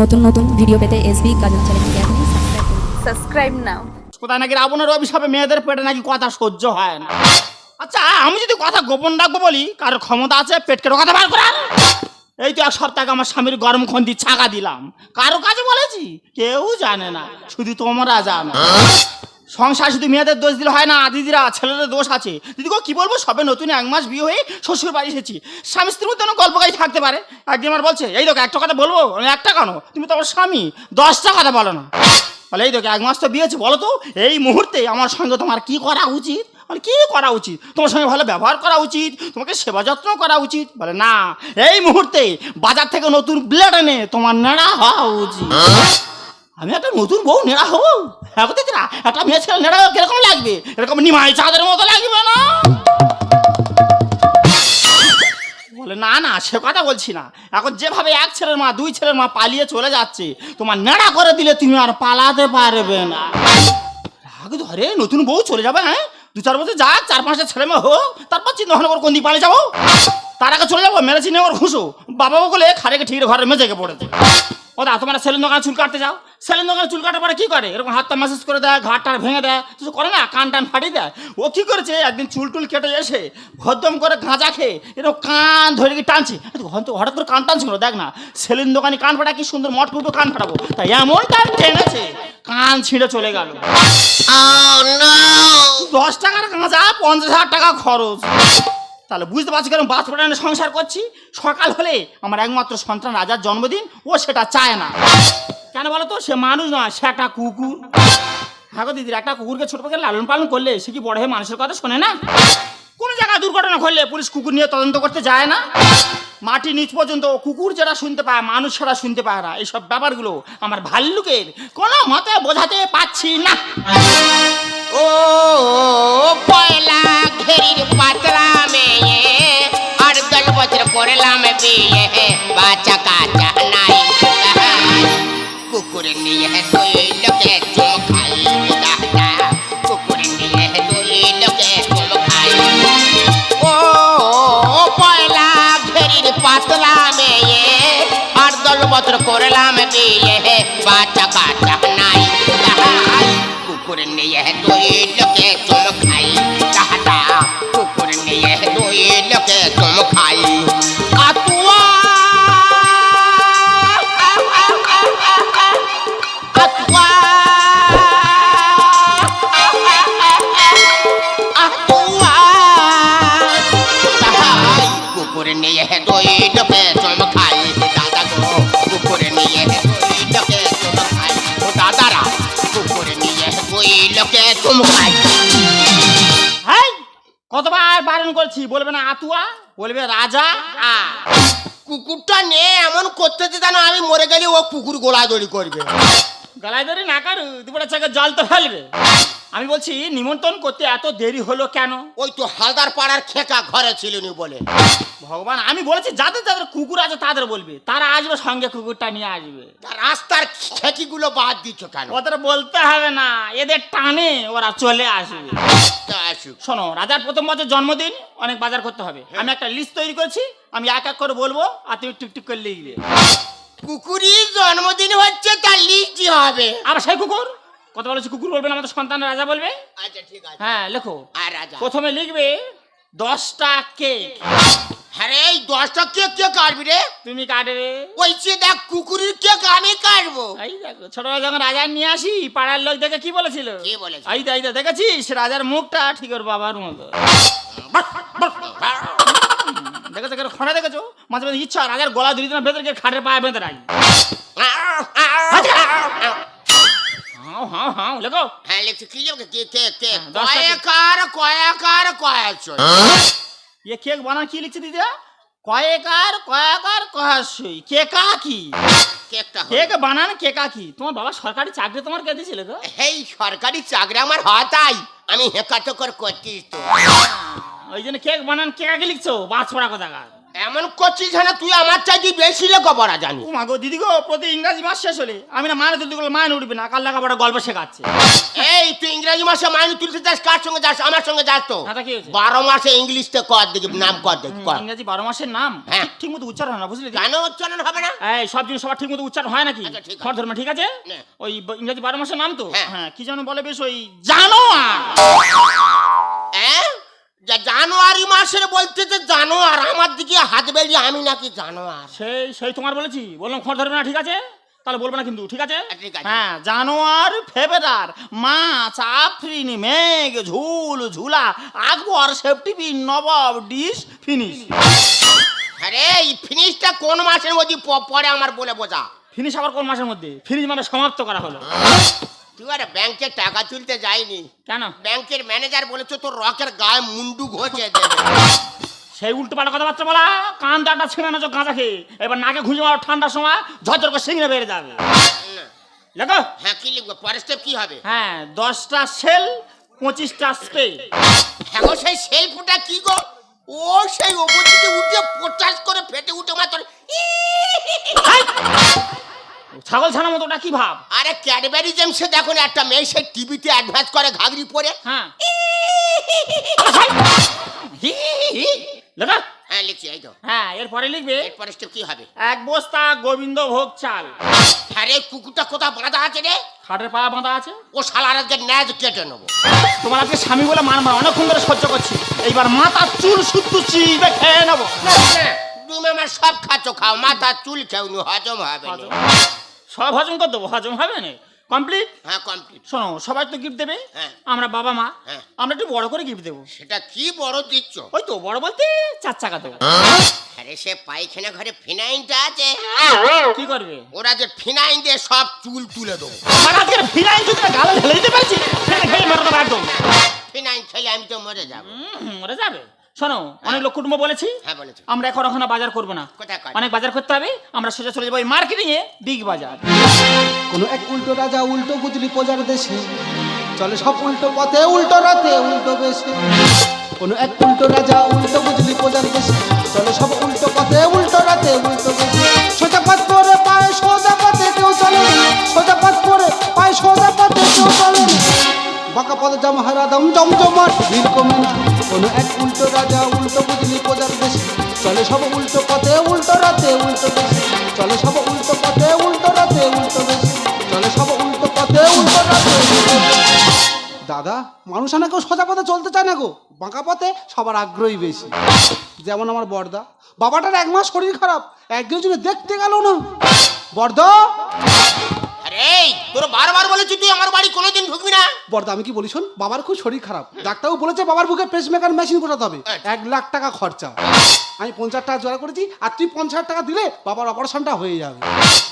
নতুন নতুন ভিডিও পেতে এসবি গাজন চ্যানেলকে আপনি সাবস্ক্রাইব নাও কোথায় নাকি রাবণের অভিশাপে মেয়েদের পেটে নাকি কথা সহ্য হয় না? আচ্ছা আমি যদি কথা গোপন রাখব বলি কারোর ক্ষমতা আছে পেটকে রোগাতে কথা বার করার এই তো এক সপ্তাহে আমার স্বামীর গরম খন্দি ছাকা দিলাম। কারও কাজে বলেছি? কেউ জানে না শুধু তোমরা জানো। সংসার শুধু মেয়েদের দোষ দিলে হয় না, দিদিরা, ছেলেদের দোষ আছে। দিদি গো, কি বলব? সবে নতুন এক মাস বিয়ে হয়ে শ্বশুর বাড়ি এসেছি। স্বামী স্ত্রীর মধ্যে গল্প গাই থাকতে পারে? একদিন আমার বলছে, এই দেখো, একটা কথা বলব? একটা কেন? তুমি তো আমার স্বামী, দশটা কথা বলো না। বলে, এই দেখো, এক মাস তো বিয়েছে বলো তো, এই মুহূর্তে আমার সঙ্গে তোমার কি করা উচিত? মানে কি করা উচিত? তোমার সঙ্গে ভালো ব্যবহার করা উচিত? তোমাকে সেবা যত্ন করা উচিত? বলে, না, এই মুহূর্তে বাজার থেকে নতুন ব্লেড এনে তোমার নেড়া হওয়া উচিত। আমি একটা নতুন বউ নেড়া হব? হ্যাঁ দিদি না। একটা মেয়ে ছেলে নেড়া কীরকম লাগবে? এরকম নিমাই চাঁদের মতো লাগবে না? বলে, না না, সে কথা বলছি না। এখন যেভাবে এক ছেলের মা, দুই ছেলের মা পালিয়ে চলে যাচ্ছে, তোমার নেড়া করে দিলে তুমি আর পালাতে পারবে না। আগে ধরে নতুন বউ চলে যাবে হ্যাঁ? দু চার বছর যাক, চার পাঁচটা ছেলে মেয়ে হোক, তারপর চিন্তা ভাবনা করে কোন দিক পালিয়ে যাব? তার আগে চলে যাব মেরে চিনে ওর ঘুষো বাবা বলে খাড়েকে ঠিক ঘরের মেঝেকে পড়েছে। ও দা তোমরা সেলেন দোকানে চুল কাটতে যাও। সেলেন দোকানে চুল কাটার পরে কি করে? এরকম হাতটা ম্যাসেজ করে দেয় ঘাটটা ভেঙে দেয় কিছু করে না? কান টান ফাটিয়ে দেয়। ও কি করেছে? একদিন চুল টুল কেটে এসে ভদ্রম করে গাঁজা খেয়ে এরকম কান ধরে কি টানছে? হঠাৎ করে কান টানছিল দেখ না সেলিন দোকানে কান ফাটা কি সুন্দর মট কুটো কান ফাটাবো। তাই এমন টান টেনেছে কান ছিঁড়ে চলে গেল। দশ টাকার গাঁজা পঞ্চাশ হাজার টাকা খরচ। তাহলে বুঝতে পারছি কারণ বাস পাঠানো সংসার করছি? সকাল হলে আমার একমাত্র সন্তান রাজার জন্মদিন, ও সেটা চায় না। কেন বলো তো? সে মানুষ নয়, সে একটা কুকুর। হ্যাঁ গো দিদির একটা কুকুরকে ছোট থেকে লালন পালন করলে সে কি বড় হয়ে মানুষের কথা শোনে না? কোনো জায়গায় দুর্ঘটনা ঘটলে পুলিশ কুকুর নিয়ে তদন্ত করতে যায় না? মাটি নিচ পর্যন্ত কুকুর যেটা শুনতে পায় মানুষ সেটা শুনতে পায় না। এইসব ব্যাপারগুলো আমার ভাল্লুকের কোনো মতে বোঝাতে পারছি না। ও, পয়লা ঘেরির পাতলা মেয়ে, আর দশ বছর করলাম বিয়ে বাচ্চা কাচ্চা আর দশ বছর করলাম বিয়ে বাচ্চা কাচ্চা নাই কুকুর নিয়ে দুই লোকে চুম খাই দাদা কুকুর নিয়ে দুই লোকে চুম খাই হাই কতবার বারণ করছি বলবে না আতুয়া বলবে রাজা আ। কুকুরটা নিয়ে এমন করতেছে জানো আমি মরে গেলে ও কুকুর গোলাদড়ি করবে। গলায় ধরে না কারু দুপুরে চাকে জল তো ফেলবে। আমি বলছি নিমন্ত্রণ করতে এত দেরি হলো কেন? ওই তো হালদার পাড়ার খেকা ঘরে ছিল নি বলে। ভগবান আমি বলেছি যাদের যাদের কুকুর আছে তাদের বলবে তারা আসবে সঙ্গে কুকুরটা নিয়ে আসবে। রাস্তার খেকিগুলো বাদ দিচ্ছ কেন? ওদের বলতে হবে না এদের টানে ওরা চলে আসবে। আসুক। শোনো রাজার প্রথম বছর জন্মদিন অনেক বাজার করতে হবে। আমি একটা লিস্ট তৈরি করেছি আমি এক এক করে বলব আর তুমি টুকটুক করে লিখবে। কুকুরই জন্মদিন হচ্ছে তার লিস্টি হবে। আর সেই কুকুর? কথা বলেছি কুকুর বলবে না আমাদের সন্তান রাজা বলবে? আচ্ছা ঠিক আছে। হ্যাঁ লেখো। আর রাজা। প্রথমে লিখবে দশটা কেক। হ্যাঁ এই দশটা কেক কে কাটবি রে? তুমি কাটবে। ওই যে দেখ কুকুরের কেক আমি কাটবো। এই দেখো ছোটবেলা যখন রাজা নিয়ে আসি পাড়ার লোক দেখে কি বলেছিল? কি বলেছিল? এই তো এই তো দেখেছিস? রাজার মুখটা ঠিক ওর বাবার মতো। দেখেছ কেন খড়া দেখেছ? মাঝে মাঝে ইচ্ছা রাজার গলা ধরে ভেতরে খাটের পায়ে বেঁধে রাখি। হাও হাও হাও লেখো। হ্যাঁ লিখছি কি লিখবে কে কে কে? হ্যাঁ। কয়েকার কয়েকার ইয়ে কেক বানান কি লিখছে দিদা কয়েকার কয়েকার কয়াশই কেকা কি? কেকটা কেক বানান কেকা কি? তোমার বাবা সরকারি চাকরি তোমার কে দিয়েছিল তো? এই সরকারি চাকরি আমার হাতাই আমি হেকাটো কর করতিস তো ওই জন্য কেক বানান কেকা কি লিখছো? বাস পড়া কথা এমন করছিস না তুই আমার চাইতে বেশি লেখাপড়া জানি। ও মা গো দিদি গো প্রতি ইংরাজি মাস শেষ হলে আমি না মানে তুলতে গেলে উঠবে না কাল লেখাপড়া গল্প শেখাচ্ছে। এই তুই ইংরেজি মাসে মাইনে তুলতে যাস কার সঙ্গে যাস আমার সঙ্গে যাস তো? বারো মাসে ইংলিশটা কর দেখি নাম কর দেখি কর। ইংরাজি বারো মাসের নাম? হ্যাঁ। ঠিক মতো উচ্চারণ হয় না বুঝলি? কেন উচ্চারণ হবে না? এই সব জিনিস সবার ঠিক মতো উচ্চারণ হয় নাকি? আচ্ছা, খর ধর্ম ঠিক আছে? ওই ইংরাজি বারো মাসের নাম তো? হ্যাঁ। হ্যাঁ কি যেন বলে বেশ ওই জানো হ্যাঁ যা জানুয়ারি মাসের বলতে যে জানোয়ার আমার দিকে হাত বেরিয়ে আমি নাকি জানোয়ার। সেই সেই তোমার বলেছি? বললাম খর ধরবে না ঠিক আছে? তাহলে বলব না কিন্তু ঠিক আছে? আচ্ছা, ঠিক আছে। হ্যাঁ জানোয়ার ফেব্রুয়ার মাছ আফরিন মেঘ ঝুল ঝুলা আকবর সেফটিপিন নবাব ডিশ ফিনিশ। আরে এই ফিনিশটা কোন মাসের মধ্যে প- পরে আমার বলে বোঝা। ফিনিশ আবার কোন মাসের মধ্যে? ফিনিশ মানে সমাপ্ত করা হলো। তুই আরে ব্যাংকে টাকা তুলতে যাইনি। কেন? ব্যাংকের ম্যানেজার বলেছে তোর রকের গায়ে মুন্ডু ঘষে দেবে। সেই উল্টো পাল্টা কথাবার্তা বলা কান দাঁড়টা ছিঁড়ে না গাঁজা খেয়ে এবার নাকে ঘুষে মারো ঠান্ডার সময় ঝরঝর করে সিংড়ে বেড়ে যাবে। দেখো হ্যাঁ কি লিখব? পরের স্টেপ কি হবে? হ্যাঁ দশটা সেল পঁচিশটা স্প্রে হ্যাঁ গো, সেই সেলফটা কি গো? ও সেই ওপর দিকে উঠে পচাশ করে ফেটে উঠে মাত্র ছাগল ছানা মতো ওটা কি ভাব? আরে ক্যাডবেরি জেমসে দেখো না একটা মেয়ে সেই টিভিতে অ্যাডভান্স করে ঘাগরি পরে। হ্যাঁ। লেখা হ্যাঁ লিখছি এই তো। হ্যাঁ এরপরে লিখবে? এরপরে স্টেপ কি হবে? এক বস্তা গোবিন্দ ভোগ চাল। আরে কুকুরটা কোথাও বাঁধা আছে রে? খাটের পা বাঁধা আছে? ও শালার আজকে ন্যাজ কেটে নেব। তোমার আজকে স্বামী বলে মান মার অনেকক্ষণ ধরে সহ্য করছি। এইবার মাথা চুল শুদ্ধ চিবে খেয়ে নেব। তুমি আমার সব খাচ্ছ খাও মাথা চুল খেউনি হজম হবে না। সব হজম করে দেবো। হজম হবে না? কমপ্লিট হ্যাঁ কমপ্লিট শোনো সবাই তো গিফট দেবে। হ্যাঁ। আমরা বাবা মা হ্যাঁ। আমরা একটু বড় করে গিফট দেবো। সেটা কি বড় দিচ্ছ? ওই তো বড় বলতে চার চাকা দেবো। আরে সে পায়খানা ঘরে ফিনাইনটা আছে। কি করবে? ওরা যে ফিনাইন দিয়ে সব চুল তুলে দেবো। আমার আজকে ফিরাই যদি গালে ঢেলে দিতে পারছি? ফেলে খেয়ে পারব একদম ফিনাইন খেলে আমি তো মরে যাব। মরে যাবে। শোনো অনেক লোক কুটুম্ব বলেছি। হ্যাঁ বলেছ। আমরা এখন ওখানে বাজার করব না। কোথায়? অনেক বাজার করতে হবে আমরা সোজা চলে যাব মার্কেটিং এ বিগ বাজার। কোনো এক উল্টো রাজা উল্টো বুঝলি প্রজার দেশে। চলে সব উল্টো পথে উল্টো রাতে উল্টো বেশে। কোনো এক উল্টো রাজা উল্টো বুঝলি প্রজার দেশে। চলে সব উল্টো পথে উল্টো রাতে উল্টো বেশে। সোজা পথ পরে পায়ে সোজা পথে কেউ চলে না। সোজা পথ পরে পায়ে সোজা পথে কেউ চলে না। বাঁকা পথে জাম হারা দম জমজমাট ভিড় কমে না। কোনো এক রাজা, উল্টো বুঝলি প্রজার দেশে চলে সব উল্টো পথে, উল্টো রাতে উল্টো বেশে। চলে সব উল্টো পথে, উল্টো রাতে উল্টো বেশে। চলে সব উল্টো পথে, উল্টো রাতে দাদা, মানুষ না কেউ সোজা পথে চলতে চায় না গো। বাঁকা পথে সবার আগ্রহী বেশি। যেমন আমার বর্দা। বাবাটার এক মাস শরীর খারাপ। একদিন জন্য দেখতে গেল না। বর্দা! এই, তোর বারবার বলেছি তুই আমার বাড়ি কোনোদিন ঢুকবি না। বর্দা আমি কি বলি শোন? বাবার খুব শরীর খারাপ। ডাক্তারও বলেছে বাবার বুকে পেসমেকার মেশিন বসাতে হবে। আচ্ছা। এক লাখ টাকা খরচা। আমি পঞ্চাশ টাকা জোগাড় করেছি আর তুই পঞ্চাশ টাকা দিলে বাবার অপারেশনটা হয়ে যাবে।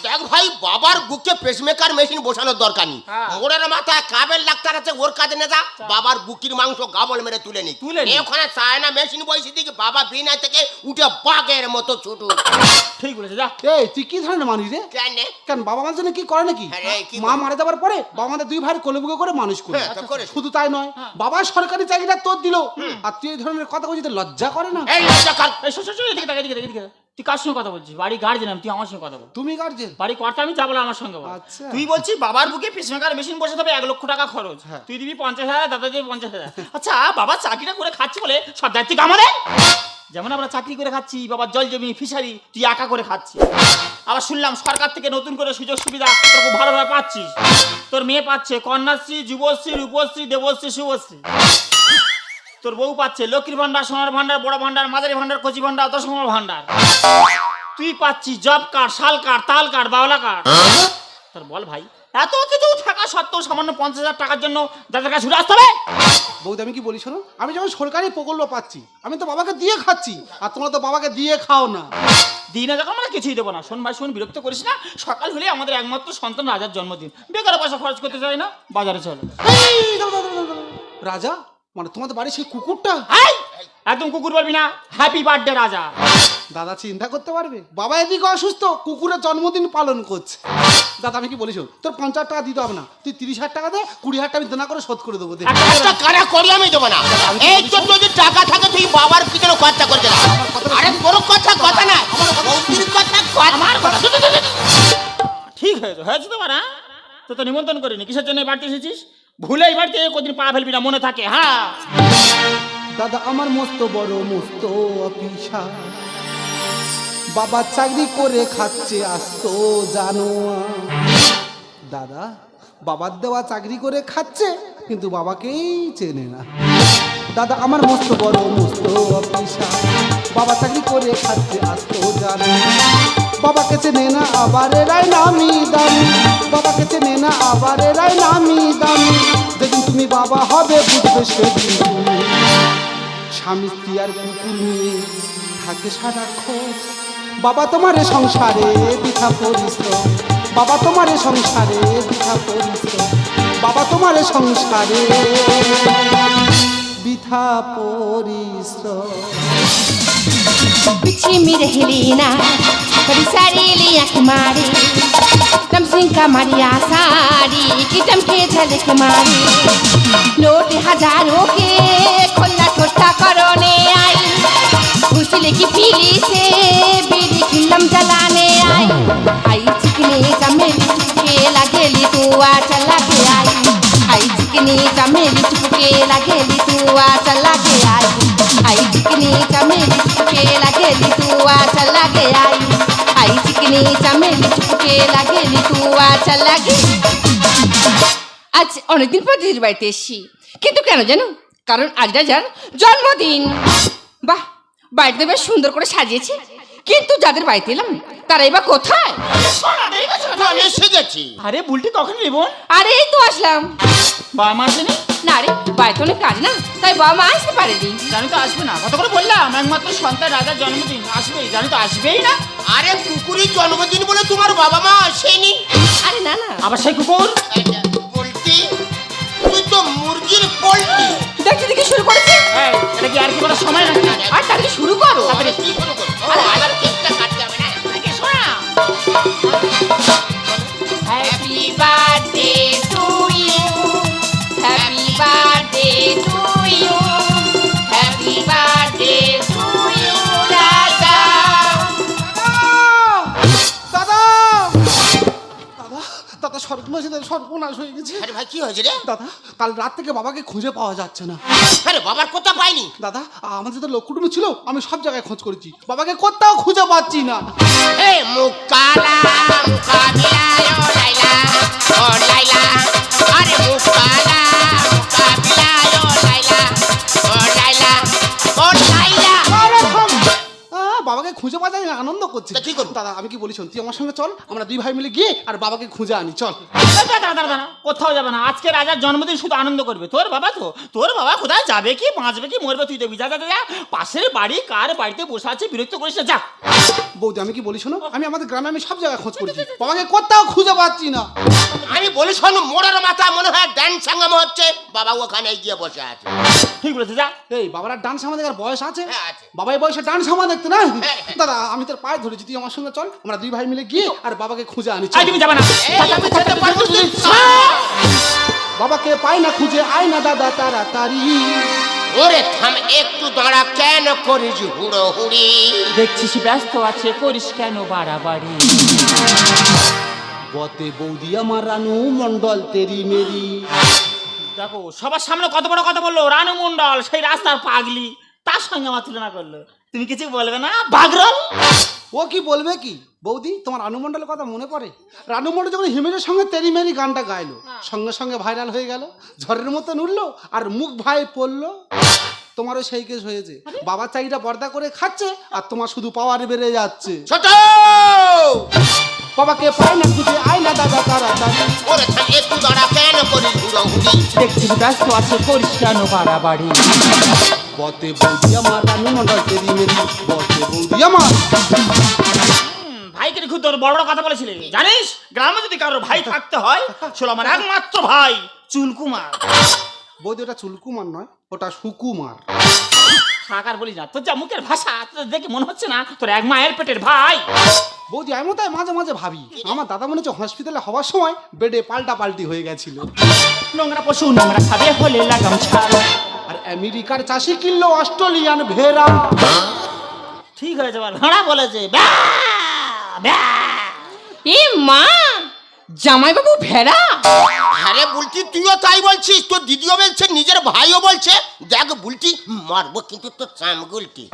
দেখ ভাই বাবার বুকে পেসমেকার মেশিন বসানোর দরকার নেই। হ্যাঁ। মোড়ের মাথায় কাবেল ডাক্তার আছে ওর কাজে না যা। বাবার বুকির মাংস গাবল মেরে তুলে নি। তুলে নি। ওখানে চায়না মেশিন বসে দিকে বাবা বিনা থেকে উঠে বাঘের মতো ছুটু ঠিক বলেছে যা। এই তুই কি ধরনের মানুষ রে? কেন? কেন বাবা মার জন্য কি করে নাকি? মা মারা যাবার পরে বাবা আমাদের দুই ভাইয়ের কোলে বুকে করে মানুষ করে হ্যাঁ, তা করেছে। শুধু তাই নয় বাবা সরকারি চাকরিটা তোর দিল। আর তুই এই ধরনের কথা বলছিস লজ্জা করে না? এই লজ্জা কার? এই শোন, শোন, শোন, এদিকে তাকা, এদিকে এদিকে তুই কার সঙ্গে কথা বলছিস? বাড়ি গার্জেন তুই আমার সঙ্গে কথা বল। তুমি গার্জেন বাড়ি কর্তা আমি যাব আমার সঙ্গে বল। আচ্ছা। তুই বলছিস বাবার বুকে পেসমেকার মেশিন বসে হবে এক লক্ষ টাকা খরচ। হ্যাঁ। তুই দিবি পঞ্চাশ হাজার দাদা দিবি পঞ্চাশ হাজার। আচ্ছা বাবা চাকরিটা করে খাচ্ছি বলে সব দায়িত্ব কামারে যেমন আমরা চাকরি করে খাচ্ছি, বাবার জল জমি, ফিশারি, তুই একা করে খাচ্ছি আবার শুনলাম সরকার থেকে নতুন করে সুযোগ সুবিধা তোর খুব ভালোভাবে পাচ্ছিস। তোর মেয়ে পাচ্ছে কন্যাশ্রী, যুবশ্রী, রূপশ্রী, দেবশ্রী, শুভশ্রী। তোর বউ পাচ্ছে লক্ষ্মীর ভান্ডার সোনার ভান্ডার বড় ভান্ডার মাদারি ভান্ডার কচি ভান্ডার দশমর ভান্ডার তুই পাচ্ছিস জব কার্ড, শাল কার্ড, তাল কার্ড, বাওলা কার্ড। তোর বল ভাই, এত কিছু থাকা সত্ত্বেও সামান্য পঞ্চাশ হাজার টাকার জন্য যাদের কাছে ছুটে আসতে হবে? বৌদি আমি কি বলি শোনো? আমি যখন সরকারি প্রকল্প পাচ্ছি আমি তো বাবাকে দিয়ে খাচ্ছি আর তোমরা তো বাবাকে দিয়ে খাও না। দিই না যখন আমরা কিছুই দেবো না। শোন ভাই শোন বিরক্ত করিস না। সকাল হলে আমাদের একমাত্র সন্তান রাজার জন্মদিন। বেকার পয়সা খরচ করতে চাই না? বাজারে চলো। রাজা মানে তোমাদের বাড়ি সেই কুকুরটা? এই, একদম কুকুর বলবি না। হ্যাপি বার্থডে রাজা। দাদা চিন্তা করতে পারবে? বাবা এদিকে অসুস্থ কুকুরের জন্মদিন পালন করছে। দাদা আমি কি বলিস তোর পঞ্চাশ টাকা দিতে হবে না। তুই তিরিশ হাজার টাকা দে কুড়ি হাজার টাকা আমি দেনা করে শোধ করে দেবো দে। একটা কানা করি আমি দেবো না। এই তো যদি টাকা থাকে তুই বাবার পিছনে খরচা করতে না? আরে তোর কথা কথা না। বৌদির কথা কথা আমার কথা ধুর, ধুর, ধুর, ধুর। ঠিক হয়েছে হয়েছে তোমার হ্যাঁ তো তো নিমন্ত্রণ করিনি কিসের জন্য বাড়িতে এসেছিস? ভুলে এই বাড়িতে কদিন পা ফেলবি না, মনে থাকে হ্যাঁ দাদা, আমার মস্ত বড় মস্ত অফিসা। বাবা চাকরি করে খাচ্ছে আসতো জানো দাদা, বাবার দেওয়া চাকরি করে খাচ্ছে, কিন্তু বাবাকেই চেনে না। দাদা, আমার মস্ত বড় মস্ত অফিসা। বাবা চাকরি করে খাচ্ছে আসতো জানো বাবাকে চেনে না, আবার এরাই নামি দামি। বাবাকে চেনে না, আবার এরাই নামি দামি। যেদিন তুমি বাবা হবে, বুঝবে সেদিন। স্বামী, স্ত্রী আর কুকুর নিয়ে থাকে সারাক্ষণ। বাবা তোমার সংসারে বৃথা পরিশ্রম। বাবা তোমার সংসারে বৃথা পরিশ্রম। বাবা তোমার সংসারে বৃথা পরিশ্রম। बिछी रहलीना कभी सारी लिया कुमारी तम सिंह का मरिया सारी की टमके झल कुमारी नोट हज़ारों के खुला छोटा करोने आई। घुसले की पीली से बीड़ी की लम जलाने आई। आई चिकने समेली के लगेली तू आ चला के आई। आई चिकनी चमेली चुपके लगेली तू आ चला के आई आई चिकनी चमेली चुपके लगेली तू आ चला के आई आई चिकनी चमेली चुपके लगेली तू आ चला के আজ অনেকদিন পর দিদির বাড়িতে এসছি কিন্তু কেন জানো কারণ আজ রাজার জন্মদিন বাহ বাড়িতে বেশ সুন্দর করে সাজিয়েছে কিন্তু যাদের বাড়িতে এলাম তারা এবার কোথায়? আমি এসে গেছি আরে বুলটি কখন নেব? আরে এই তো আসলাম। বাবা মা আসেনি? না রে বাড়িতে অনেক কাজ না তাই বাবা মা আসতে পারেনি। জানি তো আসবে না কত করে বললাম একমাত্র সন্তান রাজার জন্মদিন আসবেই জানি তো আসবেই না। আরে কুকুরের জন্মদিন বলে তোমার বাবা মা আসেনি। আরে না না। আবার সেই কুকুর? মুরগির পোল্ট্রি দেখছি দেখি শুরু করেছি এই, এটা কি আর কি বলার সময় নাকি আর তাহলে শুরু করো। আরে কি করো? ও, আবার কেকটা দাদা সর্বনাশ হয়ে গেছে। আরে ভাই কি হয়েছে রে? দাদা কাল রাত থেকে বাবাকে খুঁজে পাওয়া যাচ্ছে না। আরে বাবার কথা পাইনি? দাদা আমাদের তো লোক কুটুম্ব ছিল আমি সব জায়গায় খোঁজ করেছি। বাবাকে কোথাও খুঁজে পাচ্ছি না। হে মুকালা মুকাবিলা ও লাইলা ও লাইলা। আরে মুকালা মুকাবিলা ও লাইলা ও লাইলা। ও লাইলা বাবাকে খুঁজে পাওয়া যায় না, আনন্দ করছে। কি করব? দাদা আমি কি বলি তুই আমার সঙ্গে চল আমরা দুই ভাই মিলে গিয়ে আর বাবাকে খুঁজে আনি চল। কোথাও যাবে না। আজকে রাজার জন্মদিন শুধু আনন্দ করবে। তোর বাবা তো তোর বাবা কোথায় যাবে কি বাঁচবে কি মরবে তুই দেবি যা যা যা, যা পাশের বাড়ি কার বাড়িতে বসে আছে বিরক্ত করিস না যা। বৌদি আমি কি বলি শোনো? আমি আমাদের গ্রামে আমি সব জায়গায় খোঁজ করেছি। বাবাকে কোথাও খুঁজে পাচ্ছি না। আমি বলি শোন মোড়ের মাথা মনে হয় ড্যান্স সাঙ্গাম হচ্ছে বাবা ওখানে গিয়ে বসে আছে। ঠিক বলেছে যা। এই বাবার ডান্স আমার দেখার বয়স আছে? হ্যাঁ, আছে। বাবা এই বয়সে ডান্স আমার দেখতে না? হ্যাঁ। দাদা আমি তোর পায়ে ধরেছি তুই আমার সঙ্গে চল আমরা দুই ভাই মিলে গিয়ে আর বাবাকে খুঁজে আনি। তুমি যাবে না। বাবাকে পাই না খুঁজে আয় না দাদা তাড়াতাড়ি। ওরে থাম একটু দাঁড়া কেন করিস হুড়ো হুড়ি দেখছিস ব্যস্ত আছে করিস কেন বাড়াবাড়ি? গতে বৌদি আমার রানু মন্ডল তেরি মেরি। দেখো সবার সামনে কত বড় কথা বলল? রানু মন্ডল সেই রাস্তার পাগলি। তার সঙ্গে আমার তুলনা করল। তুমি কিছু বলবে না বাগরল? ও কি বলবে কি? বৌদি তোমার রানু মন্ডলের কথা মনে পড়ে? রানু মন্ডল যখন হিমেশের সঙ্গে তেরি মেরি গানটা গাইলো সঙ্গে সঙ্গে ভাইরাল হয়ে গেল ঝড়ের মতন উঠল আর মুখ ভাই পড়ল। তোমারও সেই কেস হয়েছে। বাবার চাইটা পর্দা করে খাচ্ছে আর তোমার শুধু পাওয়ার বেড়ে যাচ্ছে। ছোট! বাবাকে পায় না খুঁজে আয় না দাদা তাড়াতাড়ি ওরে থাম একটু দাঁড়া কেন করিস হুড়ো ব্যস্ত আছে করিস কেন বাড়াবাড়ি। বতে বৌদি আমার রানু মন্ডল তেরি মেরি বতে বৌদি আমার। ভাইকে খুব তোর বড় বড় কথা বলেছিলি। জানিস গ্রামে যদি কারোর ভাই থাকতে হয় ছিল আমার একমাত্র ভাই চুলকুমার। বৌদি ওটা চুলকুমার নয় ওটা সুকুমার। থাকার বলি না তোর যা মুখের ভাষা তোর দেখে মনে হচ্ছে না তোর এক মায়ের পেটের ভাই। বৌদি আমি তাই মাঝে মাঝে ভাবি। আমার দাদা মনে হচ্ছে হসপিটালে হওয়ার সময় বেডে পাল্টা পাল্টি হয়ে গেছিল। নোংরা পশু নোংরা খাবে হলে লাগাম ছাড়। আর আমেরিকার চাষি কিনলো অস্ট্রেলিয়ান ভেড়া। ঠিক হয়েছে বল ভাড়া বলেছে। ব্যাঁ, ব্যাঁ। এ মা জামাইবাবু ভেড়া? আরে বুলটি তুইও তাই বলছিস? তোর দিদিও বলছে নিজের ভাইও বলছে। দেখ বুলটি মারবো কিন্তু তোর চাম গুলটি।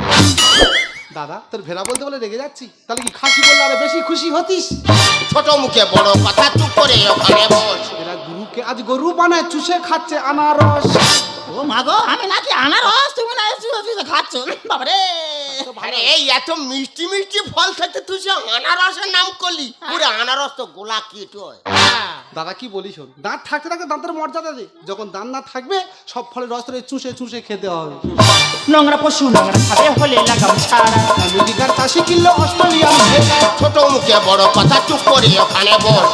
দাদা তোর ভেড়া বলতে বলে রেগে যাচ্ছি। তাহলে কি খাসি বললে আরও বেশি খুশি হতিস? ছোট মুখে বড় কথা চুপ করে ওখানে বস। এরা গরুকে আজ গরু বানায় চুষে খাচ্ছে আনারস। ও মা গো আমি নাকি আনারস তুমি না চুষে চুষে খাচ্ছ? বাবারে। আরে এই এত মিষ্টি মিষ্টি ফল খেতে তুই সে আনারসের নাম করলি? পুরো আনারস তো গোলা কিট হয়। দাদা কি বলি শোন? দাঁত থাকতে থাকতে দাঁতের মর্যাদা দে। যখন দাঁত না থাকবে সব ফলের রস ধরে চুষে চুষে খেতে হবে। নোংরা পশু নোংরা খাবে হলে লাগাম ছাড়। কিনলো অস্ট্রেলিয়ান ছোট মুখে বড় কথা চুপ করে ওখানে বস।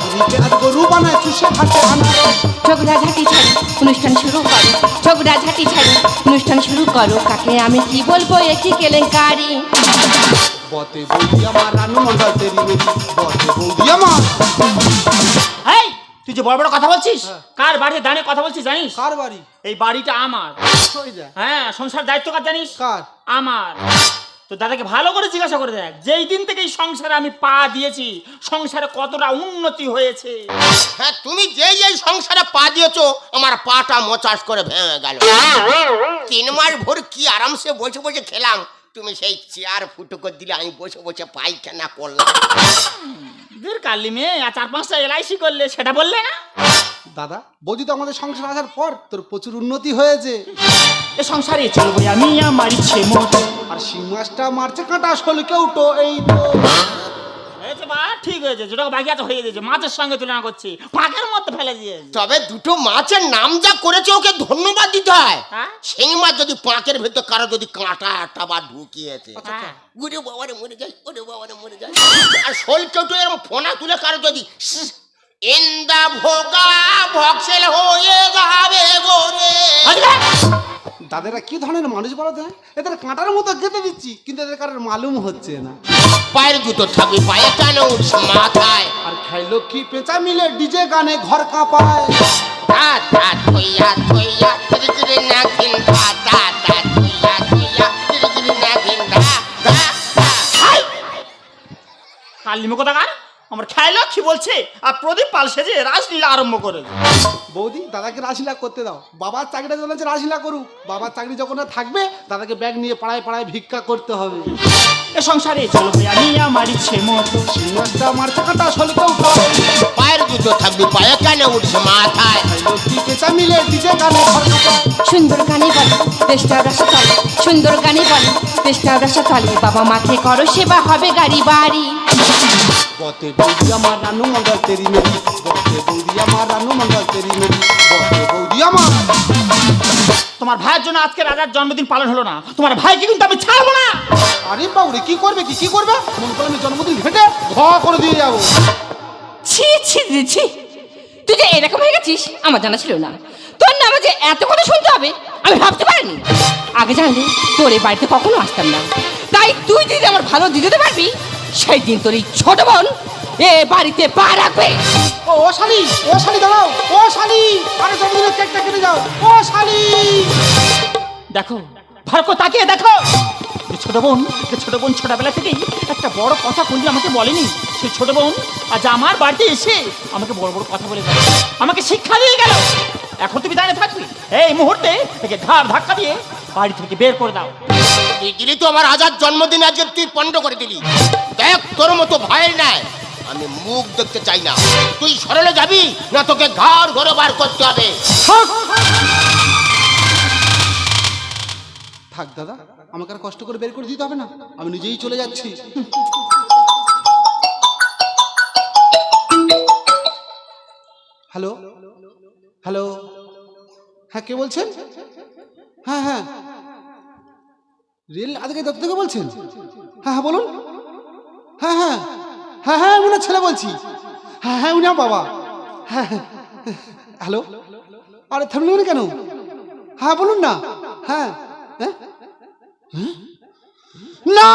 গরু বানায় চুষে খাচ্ছে আনারস। ঝগড়া ঝাঁটি ছাড়ো অনুষ্ঠান শুরু করো। ঝগড়া ঝাঁটি ছাড়ো অনুষ্ঠান শুরু করো। কাকে আমি কি বলব? একই কেলেঙ্কারি? বতে বৌদি আমার রানু মন্ডল তেরি বতে বৌদি আমার। এই তুই যে বড় বড় কথা বলছিস? হ্যাঁ। কার বাড়িতে দাঁড়িয়ে কথা বলছিস জানিস? কার বাড়ি? এই বাড়িটা আমার। হ্যাঁ সংসার দায়িত্ব কার জানিস? কার? আমার। তো দাদাকে ভালো করে জিজ্ঞাসা করে দেখ যেই দিন থেকে এই সংসারে আমি পা দিয়েছি সংসারে কতটা উন্নতি হয়েছে। হ্যাঁ তুমি যেই এই সংসারে পা দিয়েছ আমার পাটা মোচাস করে ভেঙে গেল। তিন মাস ভোর কি আরামসে বসে বসে খেলাম তুমি সেই চেয়ার ফুটো করে দিলে আমি বসে বসে পায়খানা করলাম। দূর কালি মেয়ে আর চার পাঁচটা এলআইসি করলে সেটা বললে না? দাদা বৌদি তো আমাদের সংসার আসার পর তোর প্রচুর উন্নতি হয়েছে। এ সংসারে চলবো আমি আমার ইচ্ছে মতো। আর শিং মাছটা মারছে কাঁটা শোলকে উঠো এই তো। হয়েছে বা ঠিক হয়েছে যেটা বাকি আছে হয়ে গেছে মাছের সঙ্গে তুলনা করছি মধ্যে ফেলে দিয়েছে। তবে দুটো মাছের নাম যা করেছে ওকে ধন্যবাদ দিতে হয়। হ্যাঁ? সেই মাছ যদি পাঁকের ভেতর কারও যদি কাঁটা একটা বা ঢুকিয়েছে হ্যাঁ। ওরে বাবারে মরে যায় ওরে বাবারে মরে যায় আর শোল কেউ তো এরকম ফোনা তুলে কারও যদি ইন্দা ভোগা ভক্সেল হয়ে যাবে গোরে। দাদারা কি ধরনের মানুষ বলো তো? এদের কাঁটার মতো খেতে দিচ্ছি কিন্তু এদের কারোর মালুম হচ্ছে না। পায়ের জুতো থাকবে পায়ে কেন উঠছে মাথায়? আর খাইলো কি পেঁচা মিলে ডিজে গানে ঘর কাঁপায়। তা তা থইয়া থইয়া তিরি তিরি নাগিন ধা তা তা থইয়া থইয়া তিরি তিরি নাগিন ধা ধা ধা কালিমে কোথাকার? আমার খাইলো কি বলছে আর প্রদীপ পাল সেজে রাসলীলা আরম্ভ করে বৌদি দাদাকে রাশিলা করতে দাও। বাবার চাকরিটা চলেছে রাশিলা করুক। বাবার চাকরি যখন আর থাকবে দাদাকে ব্যাগ নিয়ে পাড়ায় পাড়ায় ভিক্ষা করতে হবে। এ সংসারে চলবো আমি আমার ইচ্ছে মতো। শিং মাছটা মারছে কাঁটা শোলকে উঠো পায়ের জুতো থাকবে পায়ে কেন উঠছে মাথায়। খাইলো কি পেঁচা মিলে ঘর কাঁপায় সুন্দর গানে বলে দেশটা রসা চলে। সুন্দর গানে বলে দেশটা রসা চলে। বাবা মাকে করো সেবা হবে গাড়ি বাড়ি। বতে বৌদি রানু মন্ডল তেরি মেরি বতে বৌদি আমার রানু মন্ডল তেরি মেরি বতে বৌদি আমার তোমার ভাইয়ের জন্য আজকে রাজার জন্মদিন পালন হলো না। তোমার ভাইকে কিন্তু আমি ছাড়বো না। আরে বাবুরে কি করবে কি? কি করবে? মন করে আমি জন্মদিন হেঁটে ঘ করে দিয়ে যাব। ছি ছি ছি, ছি। তুই যে এরকম হয়ে গেছিস আমার জানা ছিল না। তোর নামে যে এত কথা শুনতে হবে আমি ভাবতে পারিনি। আগে জানলে তোর এই বাড়িতে কখনো আসতাম না। তাই তুই যদি আমার ভালো দিতে পারবি সেই দিন তোর এই ছোট বোন এ বাড়িতে পা রাখবে। ও ও শালি ও শালি দাঁড়াও। ও শালি আরে জন্মদিনের কেকটা কেটে যাও। ও শালি। দেখো ভারকো তাকিয়ে দেখো। ছোট বোন ছোট বোন ছোটবেলা থেকেই একটা বড় কথা কোনদিন আমাকে বলেনি। সেই ছোট বোন আজ আমার বাড়িতে এসে আমাকে বড় বড় কথা বলে গেল। আমাকে শিক্ষা দিয়ে গেল। এখন তুমি দাঁড়িয়ে থাকবি। এই মুহূর্তে থেকে ঘাড় ধাক্কা দিয়ে বাড়ি থেকে বের করে দাও। তুই দিলি তো আমার আজাদ জন্মদিন আজকে তুই পণ্ড করে দিলি। দেখ তোর মতো ভয়ের নাই। আমি মুখ দেখতে চাই না। তুই সরলে যাবি না তোকে ঘর ঘরে বার করতে হবে? থাক। দাদা আমাকে আর কষ্ট করে বের করে দিতে হবে না। আমি নিজেই চলে যাচ্ছি। হ্যালো হ্যালো হ্যাঁ কে বলছেন? হ্যাঁ হ্যাঁ। রেল আজকে দত্ত থেকে বলছেন? হ্যাঁ হ্যাঁ বলুন। হ্যাঁ হ্যাঁ। হ্যাঁ হ্যাঁ উনার ছেলে বলছি। হ্যাঁ হ্যাঁ উনি বাবা। হ্যাঁ হ্যাঁ হ্যালো? আরে থামলেন কেন? হ্যাঁ বলুন না। হ্যাঁ হ্যাঁ? হ্যাঁ? না!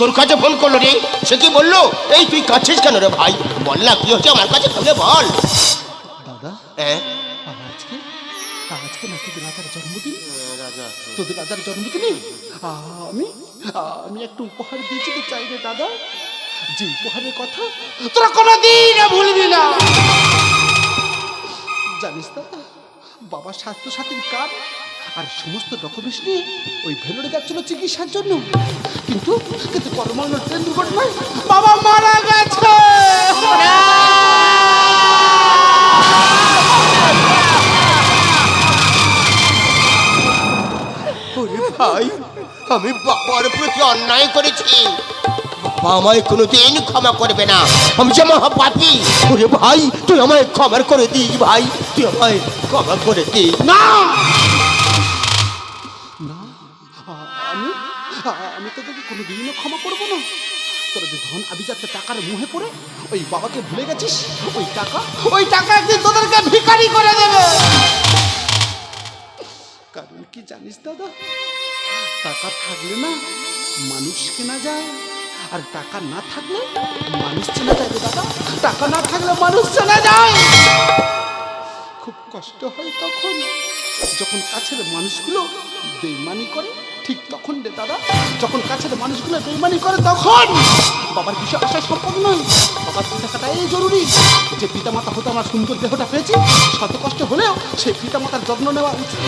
তোর কাছে ফোন করল রে? সে কি বলল? এই তুই কাছিস কেন রে ভাই? বল না কি হচ্ছে আমার কাছে? খুলে বল। দাদা? হ্যাঁ? আজকে নাকি রাজার জন্মদিন? তোদের রাজার জন্মদিনে? আমি আমি একটা উপহার দিয়েছি তো চাই রে দাদা। যে উপহারের কথা তোরা কোনোদিন ভুলবি না। জানিস দাদা বাবা স্বাস্থ্য সাথীর কার্ড আর সমস্ত ডকুমেন্টস নিয়ে ওই ভেলোরে যাচ্ছিল চিকিৎসার জন্য। কিন্তু কিন্তু পরমাণু ট্রেন দুর্ঘটনায় বাবা মারা গেছে। ভাই আমি বাবার প্রতি অন্যায় করেছি। বাবা আমায় কোনোদিন ক্ষমা করবে না। আমি যে মহাপাপি ওরে ভাই তুই আমায় ক্ষমা করে দিস ভাই। তুই আমায় ক্ষমা করে দিস। না! না আমি আমি তোদেরকে কোনোদিনও ক্ষমা করব না। তোরা যে ধন আভিজাত্য টাকার মুহে পড়ে ওই বাবাকে ভুলে গেছিস? ওই টাকা? ওই টাকা একদিন তোদেরকে ভিখারি করে দেবে। কারণ কি জানিস দাদা? টাকা থাকলে না মানুষ কেনা যায়, আর টাকা না থাকলে মানুষ চেনা যায় দাদা টাকা না থাকলে মানুষ চেনা যায়। খুব কষ্ট হয় তখন যখন কাছের মানুষগুলো বেইমানি করে ঠিক তখন রে দাদা, যখন কাছের মানুষগুলো বেইমানি করে তখন বাবার বিষয় আসা সম্ভব নয়। বাবার পিতা কাটাই জরুরি যে পিতামাতা হতে আমার সুন্দর দেহটা পেয়েছি, শত কষ্ট হলেও সেই পিতামাতার যত্ন নেওয়া উচিত।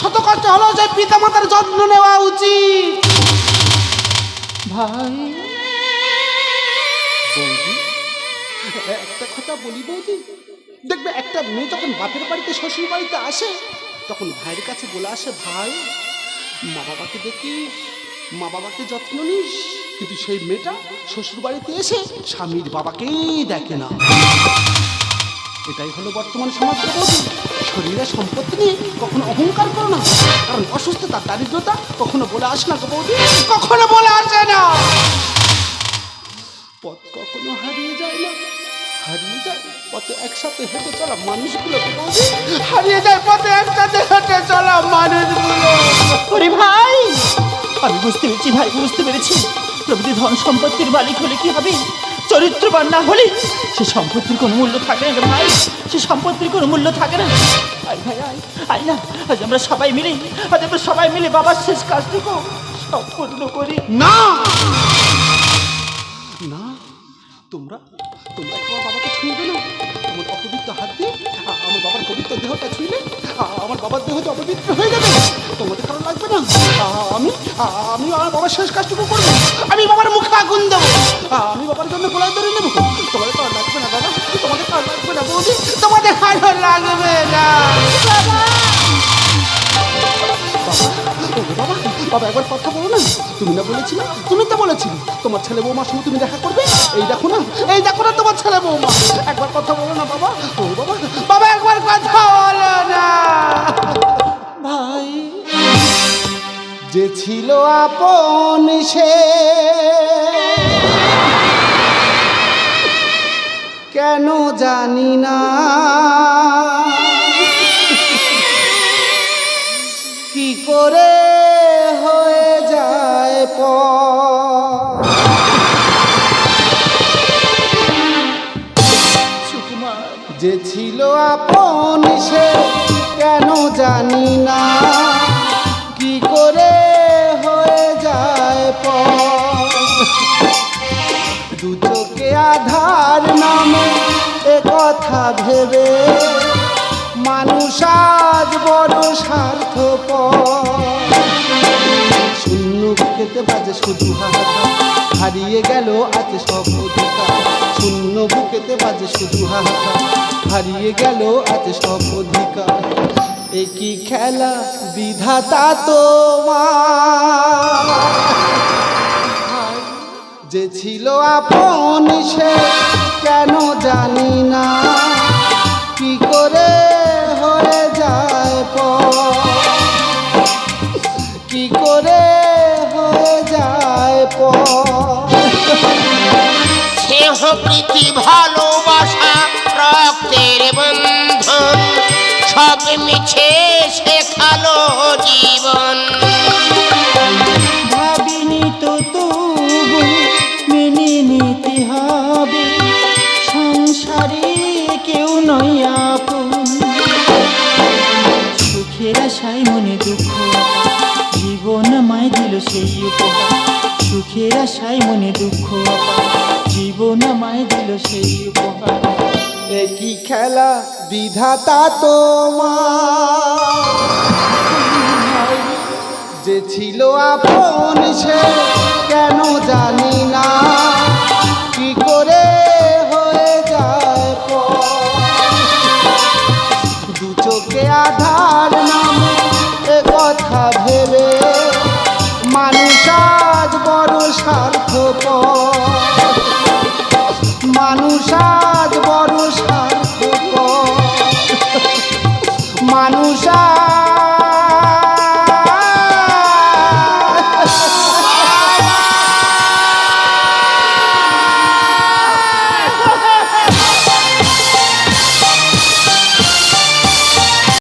শত কষ্ট হলেও সেই পিতামাতার যত্ন নেওয়া উচিত। ভাই একটা কথা বলি বৌদি। দেখবে একটা মেয়ে যখন বাপের বাড়িতে শ্বশুর বাড়িতে আসে, তখন ভাইয়ের কাছে বলে আসে, ভাই মা বাবাকে দেখিস মা বাবাকে যত্ন নিস, কিন্তু সেই মেয়েটা শ্বশুর বাড়িতে এসে স্বামীর বাবাকেই দেখে না। এটাই হলো বর্তমান সমাজ বৌদি শরীরের সম্পত্তি নিয়ে কখনো অহংকার করো না, কারণ অসুস্থতা দারিদ্রতা কখনো বলে আসে না বৌদি। কখনো বলে আসে না। পথ কখনো হারিয়ে যায় না। হারিয়ে যায় পথে একসাথে হেঁটে চলা মানুষগুলো হারিয়ে যায় পথে একসাথে হেঁটে চলা মানুষগুলো। ওরে ভাই আমি বুঝতে পেরেছি ভাই বুঝতে পেরেছি। প্রভৃতি ধন সম্পত্তির মালিক হলে কি হবে? চরিত্রবান না হলে সে সম্পত্তির কোনো মূল্য থাকে না ভাই। সে সম্পত্তির কোনো মূল্য থাকে না। আয় ভাই আয় আয় না। আজ আমরা সবাই মিলে আজ আমরা সবাই মিলে বাবার শেষ কাজটুকু সম্পূর্ণ করি। না! না তোমরা তোমরা আমার বাবাকে ছুঁয়ে না আমার অপবিত্র হাত দিয়ে? আমার বাবার পবিত্র দেহটা ছুঁইলে আমার বাবার দেহ যে অপবিত্র হয়ে যাবে তোমাদের কারণ লাগবে না? আমি আমি আমার বাবার শেষ কাজটুকু করব। আমি বাবার মুখে আগুন দেবো। আমি বাবার জন্য গোলায় ধরে নেব। তোমাদের কারণ লাগবে না, দাদা? তোমাদের কারণ লাগবে না, বৌদি? তোমাদের কারণ লাগবে না। ওরে বাবা বাবা একবার কথা বলো না। তুমি না বলেছিলে? তুমি তো বলেছিলে। তোমার ছেলে বৌমার সঙ্গে তুমি দেখা করবে? এই দেখো না, এই দেখো না তোমার ছেলে বৌমা। একবার কথা বলো না বাবা। ও বাবা বাবা একবার কথা বলো না। ভাই, যে ছিল আপন সে, কেন জানি না। কি করে সে কেন জানি না। কি করে হয়ে যায় দু চোখে আধার নামে এ কথা ভেবে মানুষ আজ বড় স্বার্থপর। শূন্য বুকেতে বাজে শুধু হারিয়ে গেল আজ সব অধিকার। শূন্য বুকেতে বাজে শুধু হাহাকার। হারিয়ে গেল আজ সব অধিকার। একই খেলা বিধাতা তোমার। যে ছিল আপন সে কেন জানি না। মিছে শেখালো জীবন। ভাবিনি তো তবু মেনে নিতে হবে। সংসারে কেউ নয় আপন। সুখের আশায় মনে দুঃখ, জীবন আমায় দিল সেই উপহার। সুখের আশায় মনে দুঃখ, জীবন আমায় দিল সেই উপহার। একই খেলা বিধাতা তোমার? যে ছিল আপন সে কেন জানি না।